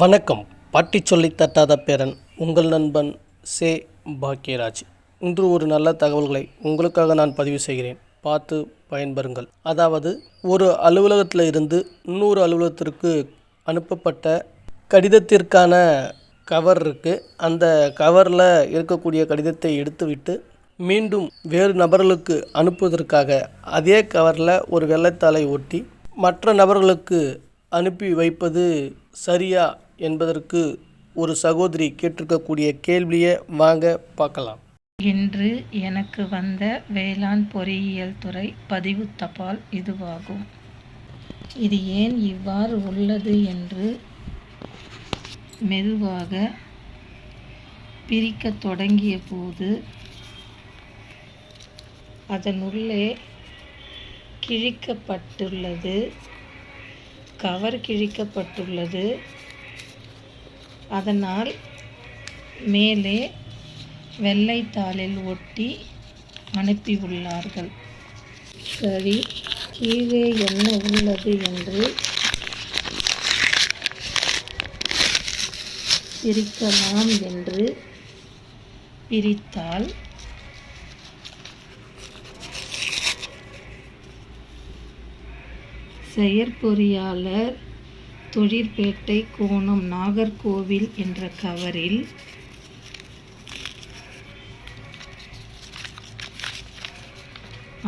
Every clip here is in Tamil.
வணக்கம். பாட்டி சொல்லி தட்டாத பேரன் உங்கள் நண்பன் சே. பாக்கியராஜ். இன்று ஒரு நல்ல தகவல்களை உங்களுக்காக நான் பதிவு செய்கிறேன். பார்த்து பயன்பெறுங்கள். அதாவது ஒரு அலுவலகத்தில் இருந்து இன்னொரு அலுவலகத்திற்கு அனுப்பப்பட்ட கடிதத்திற்கான கவர் இருக்குது அந்த கவரில் இருக்கக்கூடிய கடிதத்தை எடுத்துவிட்டு மீண்டும் வேறு நபர்களுக்கு அனுப்புவதற்காக அதே கவரில் ஒரு வெள்ளைத்தாளை ஒட்டி மற்ற நபர்களுக்கு அனுப்பி வைப்பது சரியா என்பதற்கு ஒரு சகோதரி கேட்டிருக்கக்கூடிய கேள்வியை வாங்க பார்க்கலாம். இன்று எனக்கு வந்த வேளாண் பொறியியல் துறை பதிவு தபால் இதுவாகும். இது ஏன் இவ்வாறு உள்ளது என்று மெதுவாக பிரிக்கத் தொடங்கிய போது அதனுள்ளே கிழிக்கப்பட்டுள்ளது கவர் கிழிக்கப்பட்டுள்ளது அதனால் மேலே வெள்ளைத்தாளில் ஒட்டி அனுப்பியுள்ளார்கள். சரி கீழே என்ன உள்ளது என்று பிரிக்கலாம் என்று பிரித்தால் செயற்பொறியாளர் தொழிற்பேட்டை கோணம் நாகர்கோவில் என்ற கவரில்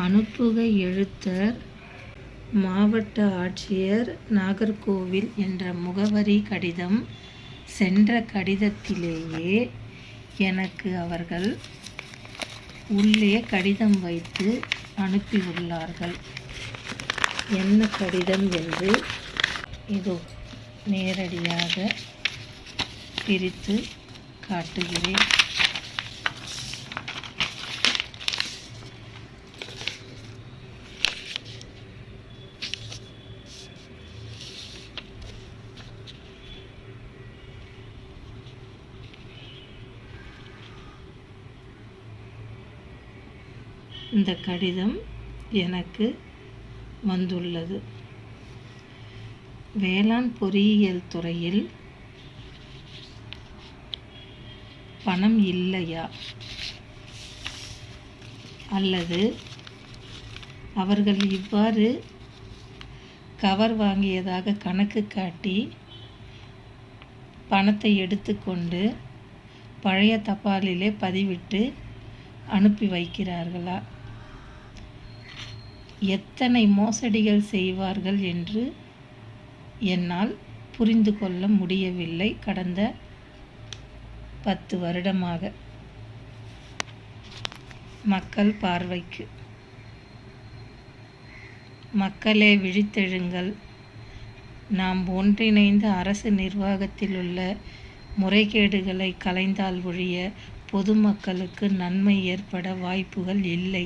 அனுப்புகை எழுத்தர் மாவட்ட ஆட்சியர் நாகர்கோவில் என்ற முகவரி கடிதம் சென்ற கடிதத்திலேயே எனக்கு அவர்கள் உள்ளே கடிதம் வைத்து அனுப்பியுள்ளார்கள். என்ன கடிதம் என்று இதோ நேரடியாக பிரித்து காட்டுகிறேன். இந்த கடிதம் எனக்கு வந்துள்ளது. வேளாண் பொறியியல் துறையில் பணம் இல்லையா? அல்லது அவர்கள் இவ்வாறு கவர் வாங்கியதாக கணக்கு காட்டி பணத்தை எடுத்துக்கொண்டு பழைய தபாலிலே பதிவிட்டு அனுப்பி வைக்கிறார்களா? எத்தனை மோசடிகள் செய்வார்கள் என்று என்னால் புரிந்து கொள்ள முடியவில்லை கடந்த பத்து வருடமாக. மக்கள் பார்வைக்கு. மக்களே விழித்தெழுங்கள். நாம் ஒன்றிணைந்த அரசு நிர்வாகத்தில் உள்ள முறைகேடுகளை கலைந்தால் ஒழிய பொதுமக்களுக்கு நன்மை ஏற்பட வாய்ப்புகள் இல்லை.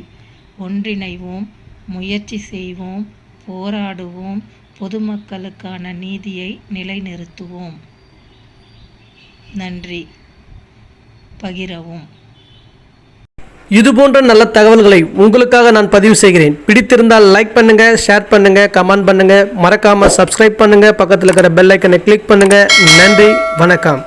ஒன்றிணைவோம் முயற்சி செய்வோம் போராடுவோம். பொதுமக்களுக்கான நீதியை நிலைநிறுத்துவோம். நன்றி. பகிரவும். இதுபோன்ற நல்ல தகவல்களை உங்களுக்காக நான் பதிவு செய்கிறேன். பிடித்திருந்தால் லைக் பண்ணுங்க ஷேர் பண்ணுங்க கமெண்ட் பண்ணுங்க. மறக்காம சப்ஸ்கிரைப் பண்ணுங்க. பக்கத்தில் இருக்கிற பெல் ஐக்கனை கிளிக் பண்ணுங்க. நன்றி வணக்கம்.